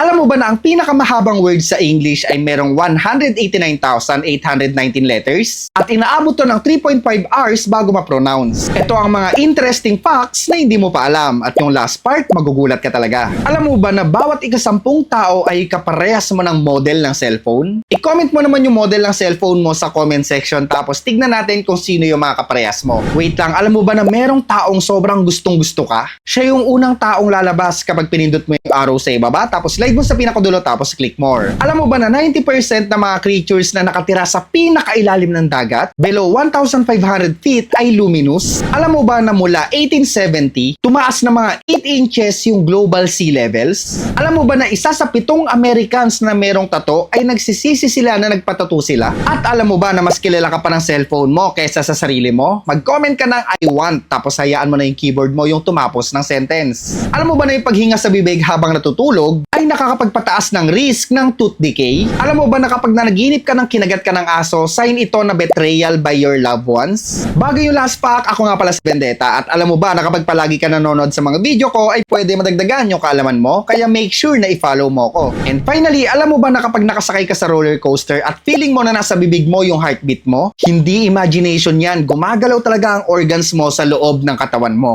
Alam mo ba na ang pinakamahabang word sa English ay merong 189,819 letters? At inaabot to ng 3.5 hours bago ma-pronounce. Ito ang mga interesting facts na hindi mo pa alam at yung last part, magugulat ka talaga. Alam mo ba na bawat ikasampung tao ay kaparehas mo ng model ng cellphone? I-comment mo naman yung model ng cellphone mo sa comment section tapos tignan natin kung sino yung mga kaparehas mo. Wait lang, alam mo ba na merong taong sobrang gustong gusto ka? Siya yung unang taong lalabas kapag pinindot mo yung arrow sa ibaba tapos slide mo sa pinakadulo tapos click more. Alam mo ba na 90% ng mga creatures na nakatira sa pinakailalim ng dagat, below 1,500 feet ay luminous? Alam mo ba na mula 1870, tumaas na mga 8 inches yung global sea levels? Alam mo ba na isa sa pitong Americans na merong tato ay nagsisisi sila na nagpatato sila? At alam mo ba na mas kilala ka pa ng cellphone mo kaysa sa sarili mo? Mag-comment ka ng I want tapos hayaan mo na yung keyboard mo yung tumapos ng sentence. Alam mo ba na yung paghinga sa bibig habang natutulog ay nakakapagpataas ng risk ng tooth decay? Alam mo ba na kapag nanaginip ka ng kinagat ka ng aso, sign ito na betrayal by your loved ones? Bago yung last pack, ako nga pala si Vendetta at alam mo ba na kapag palagi ka nanonood sa mga video ko ay pwede madagdagan yung kaalaman mo kaya make sure na i-follow mo ko. And finally, alam mo ba na kapag nakasakay ka sa roller coaster at feeling mo na nasa bibig mo yung heartbeat mo, hindi imagination yan, gumagalaw talaga ang organs mo sa loob ng katawan mo.